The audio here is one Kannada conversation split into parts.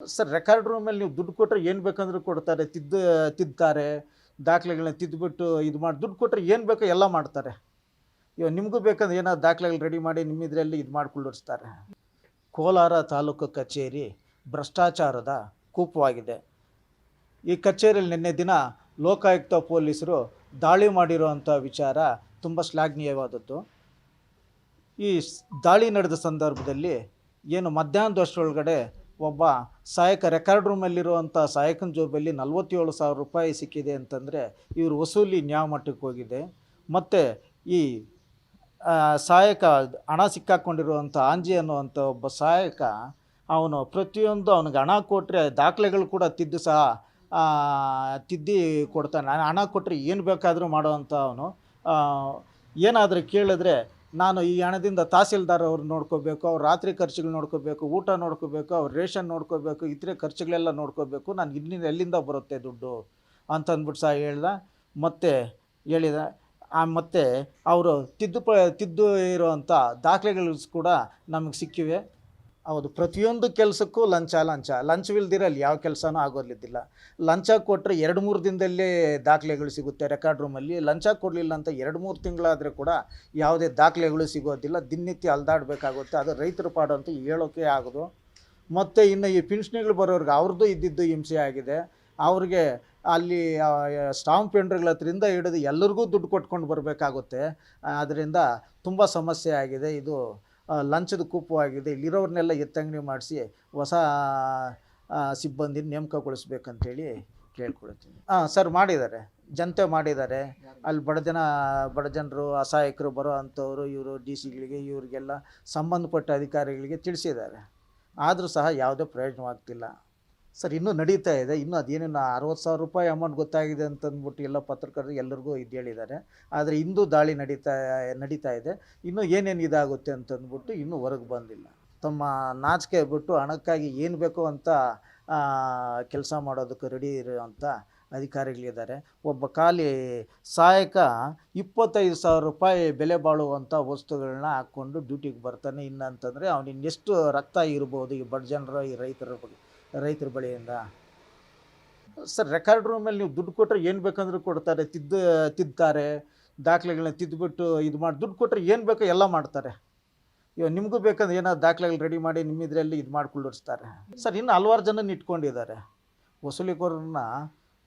ಸರ್ ರೆಕಾರ್ಡ್ ರೂಮಲ್ಲಿ ನೀವು ದುಡ್ಡು ಕೊಟ್ಟರೆ ಏನು ಬೇಕಂದ್ರೂ ಕೊಡ್ತಾರೆ. ತಿದ್ದು ತಿದ್ದಾರೆ ದಾಖಲೆಗಳನ್ನ ತಿದ್ದುಬಿಟ್ಟು ಇದು ಮಾಡಿ ದುಡ್ಡು ಕೊಟ್ಟರೆ ಏನು ಬೇಕೋ ಎಲ್ಲ ಮಾಡ್ತಾರೆ. ಇವಾಗ ನಿಮಗೂ ಬೇಕಂದ್ರೆ ಏನಾದ್ರು ದಾಖಲೆಗಳು ರೆಡಿ ಮಾಡಿ ನಿಮ್ಮ ಇದರಲ್ಲಿ ಇದು ಮಾಡಿಕೊಳ್ಳಿಸ್ತಾರೆ ಕೋಲಾರ ತಾಲೂಕು ಕಚೇರಿ ಭ್ರಷ್ಟಾಚಾರದ ಕೂಪವಾಗಿದೆ. ಈ ಕಚೇರಿಯಲ್ಲಿ ನಿನ್ನೆ ದಿನ ಲೋಕಾಯುಕ್ತ ಪೊಲೀಸರು ದಾಳಿ ಮಾಡಿರುವಂಥ ವಿಚಾರ ತುಂಬ ಶ್ಲಾಘನೀಯವಾದದ್ದು. ಈ ದಾಳಿ ನಡೆದ ಸಂದರ್ಭದಲ್ಲಿ ಏನು ಮಧ್ಯಾಹ್ನದಷ್ಟರೊಳಗಡೆ ಒಬ್ಬ ಸಹಾಯಕ ರೆಕಾರ್ಡ್ ರೂಮಲ್ಲಿರುವಂಥ ಸಹಾಯಕನ ಜೋಬಲ್ಲಿ ನಲ್ವತ್ತೇಳು ಸಾವಿರ ರೂಪಾಯಿ ಸಿಕ್ಕಿದೆ ಅಂತಂದರೆ ಇವರು ವಸೂಲಿ ನ್ಯಾಯಮಟ್ಟಕ್ಕೆ ಹೋಗಿದೆ. ಮತ್ತು ಈ ಸಹಾಯಕ ಹಣ ಸಿಕ್ಕಾಕೊಂಡಿರುವಂಥ ಆಂಜಿ ಅನ್ನುವಂಥ ಒಬ್ಬ ಸಹಾಯಕ, ಅವನು ಪ್ರತಿಯೊಂದು ಅವನಿಗೆ ಹಣ ಕೊಟ್ಟರೆ ದಾಖಲೆಗಳು ಕೂಡ ತಿದ್ದು ಸಹ ತಿದ್ದಿ ಕೊಡ್ತಾನೆ. ಹಣ ಕೊಟ್ಟರೆ ಏನು ಬೇಕಾದರೂ ಮಾಡೋವಂಥ ಅವನು. ಏನಾದರೂ ಕೇಳಿದ್ರೆ ನಾನು ಈ ಹಣದಿಂದ ತಹಸೀಲ್ದಾರ್ ಅವ್ರು ನೋಡ್ಕೋಬೇಕು, ಅವ್ರು ರಾತ್ರಿ ಖರ್ಚುಗಳು ನೋಡ್ಕೋಬೇಕು, ಊಟ ನೋಡ್ಕೋಬೇಕು, ಅವ್ರು ರೇಷನ್ ನೋಡ್ಕೋಬೇಕು, ಇತರೆ ಖರ್ಚುಗಳೆಲ್ಲ ನೋಡ್ಕೋಬೇಕು, ನಾನು ಇನ್ನಿಂದ ಎಲ್ಲಿಂದ ಬರುತ್ತೆ ದುಡ್ಡು? ಅಂತ ಅಂದ್ಬಿಟ್ಟು ಸಹ ಹೇಳ್ದ. ಮತ್ತೆ ಹೇಳಿದ, ಆ ಮತ್ತು ಅವರು ತಿದ್ದು ಪ ತಿದ್ದು ಇರುವಂಥ ದಾಖಲೆಗಳು ಕೂಡ ನಮಗೆ ಸಿಕ್ಕಿವೆ. ಹೌದು, ಪ್ರತಿಯೊಂದು ಕೆಲಸಕ್ಕೂ ಲಂಚ ಲಂಚ. ಲಂಚವಿಲ್ದಿರ ಅಲ್ಲಿ ಯಾವ ಕೆಲಸನೂ ಆಗೋದಿಲ್ಲ ಲಂಚ ಕೊಟ್ಟರೆ ಎರಡು ಮೂರು ದಿನದಲ್ಲೇ ದಾಖಲೆಗಳು ಸಿಗುತ್ತೆ ರೆಕಾರ್ಡ್ ರೂಮಲ್ಲಿ. ಲಂಚ ಕೊಡಲಿಲ್ಲ ಅಂತ ಎರಡು ಮೂರು ತಿಂಗಳಾದರೆ ಕೂಡ ಯಾವುದೇ ದಾಖಲೆಗಳು ಸಿಗೋದಿಲ್ಲ. ದಿನನಿತ್ಯ ಅಲ್ದಾಡಬೇಕಾಗುತ್ತೆ. ಅದು ರೈತರ ಪಾಡು ಅಂತ ಹೇಳೋಕೆ ಆಗೋದು. ಮತ್ತು ಇನ್ನು ಈ ಪಿಂಚಣಿಗಳು ಬರೋರಿಗೆ ಅವ್ರದ್ದು ಇದ್ದಿದ್ದು ಹಿಂಸೆ ಆಗಿದೆ. ಅವ್ರಿಗೆ ಅಲ್ಲಿ ಸ್ಟಾಂಪ್ ಪೆಂಡ್ರ್ಗಳ ಹತ್ರಿಂದ ಹಿಡಿದು ಎಲ್ಲರಿಗೂ ದುಡ್ಡು ಕೊಟ್ಕೊಂಡು ಬರಬೇಕಾಗುತ್ತೆ. ಅದರಿಂದ ತುಂಬ ಸಮಸ್ಯೆ ಆಗಿದೆ. ಇದು ಲಂಚದ ಕೂಪವಾಗಿದೆ ಇಲ್ಲಿರೋರನ್ನೆಲ್ಲ ಎತ್ತಂಗಡಿ ಮಾಡಿಸಿ ಹೊಸ ಸಿಬ್ಬಂದಿ ಸಿಬ್ಬಂದಿನ ನೇಮಕಗೊಳಿಸ್ಬೇಕಂತೇಳಿ ಕೇಳ್ಕೊಳ್ತೀನಿ. ಹಾಂ ಸರ್ ಮಾಡಿದ್ದಾರೆ. ಜನತೆ ಮಾಡಿದ್ದಾರೆ. ಅಲ್ಲಿ ಬಡ ಜನ, ಬಡ ಜನರು, ಅಸಹಾಯಕರು ಬರೋ ಅಂಥವ್ರು, ಇವರು ಡಿ ಸಿಗಳಿಗೆ, ಇವರಿಗೆಲ್ಲ ಸಂಬಂಧಪಟ್ಟ ಅಧಿಕಾರಿಗಳಿಗೆ ತಿಳಿಸಿದ್ದಾರೆ. ಆದರೂ ಸಹ ಯಾವುದೇ ಪ್ರಯೋಜನವಾಗ್ತಿಲ್ಲ. ಸರ್, ಇನ್ನೂ ನಡೀತಾ ಇದೆ. ಇನ್ನೂ ಅದೇನೇನು ಅರವತ್ತು ಸಾವಿರ ರೂಪಾಯಿ ಅಮೌಂಟ್ ಗೊತ್ತಾಗಿದೆ ಅಂತಂದ್ಬಿಟ್ಟು ಎಲ್ಲ ಪತ್ರಕರ್ತರು ಎಲ್ಲರಿಗೂ ಇದು ಹೇಳಿದ್ದಾರೆ. ಆದರೆ ಇಂದು ದಾಳಿ ನಡೀತಾ ನಡೀತಾ ಇದೆ. ಇನ್ನೂ ಏನೇನು ಇದಾಗುತ್ತೆ ಅಂತಂದ್ಬಿಟ್ಟು ಇನ್ನೂ ಹೊರಗೆ ಬಂದಿಲ್ಲ. ತಮ್ಮ ನಾಚಿಕೆ ಬಿಟ್ಟು ಹಣಕ್ಕಾಗಿ ಏನು ಬೇಕೋ ಅಂತ ಕೆಲಸ ಮಾಡೋದಕ್ಕೆ ರೆಡಿ ಇರೋವಂಥ ಅಧಿಕಾರಿಗಳಿದ್ದಾರೆ. ಒಬ್ಬ ಖಾಲಿ ಸಹಾಯಕ ಇಪ್ಪತ್ತೈದು ಸಾವಿರ ರೂಪಾಯಿ ಬೆಲೆ ಬಾಳುವಂಥ ವಸ್ತುಗಳನ್ನ ಹಾಕ್ಕೊಂಡು ಡ್ಯೂಟಿಗೆ ಬರ್ತಾನೆ. ಇನ್ನಂತಂದರೆ ಅವನಿನ್ನೆಷ್ಟು ರಕ್ತ ಇರ್ಬೋದು ಈ ಬಡ ಜನರ, ಈ ರೈತರ ಬಗ್ಗೆ. ರೈತರ ಬಳಿಯಿಂದ. ಸರ್ ರೆಕಾರ್ಡ್ ರೂಮಲ್ಲಿ ನೀವು ದುಡ್ಡು ಕೊಟ್ಟರೆ ಏನು ಬೇಕಂದ್ರೂ ಕೊಡ್ತಾರೆ, ತಿದ್ದು ತಿದ್ದಾರೆ ದಾಖಲೆಗಳನ್ನ ತಿದ್ದುಬಿಟ್ಟು ಇದು ಮಾಡಿ ದುಡ್ಡು ಕೊಟ್ಟರೆ ಏನು ಬೇಕೋ ಎಲ್ಲ ಮಾಡ್ತಾರೆ. ಇವಾಗ ನಿಮಗೂ ಬೇಕಂದ್ರೆ ಏನಾದ್ರು ದಾಖಲೆಗಳು ರೆಡಿ ಮಾಡಿ ನಿಮ್ಮ ಇದರಲ್ಲಿ ಇದು ಮಾಡ್ಕೊಳ್ಳಿಸ್ತಾರೆ ಸರ್, ಇನ್ನು ಹಲ್ವಾರು ಜನನ ಇಟ್ಕೊಂಡಿದ್ದಾರೆ. ವಸೂಲಿಕೋರನ್ನ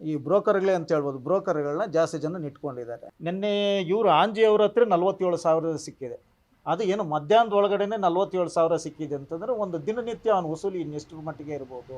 ಈ ಬ್ರೋಕರ್ಗಳೇ ಅಂತ ಹೇಳ್ಬೋದು, ಬ್ರೋಕರ್ಗಳನ್ನ ಜಾಸ್ತಿ ಜನ ಇಟ್ಕೊಂಡಿದ್ದಾರೆ. ನಿನ್ನೆ ಇವರು ಆಂಜಿ ಅವ್ರ ಹತ್ರ ನಲ್ವತ್ತೇಳು ಸಾವಿರ ಸಿಕ್ಕಿದೆ. ಅದು ಏನು ಮಧ್ಯಾಹ್ನದ ಒಳಗಡೆನೆ ನಲ್ವತ್ತೇಳು ಸಾವಿರ ಸಿಕ್ಕಿದೆ ಅಂತಂದರೆ ಒಂದು ದಿನನಿತ್ಯ ಅವನ ವಸೂಲಿ ಇನ್ನೆಷ್ಟರ ಮಟ್ಟಿಗೆ ಇರ್ಬೋದು?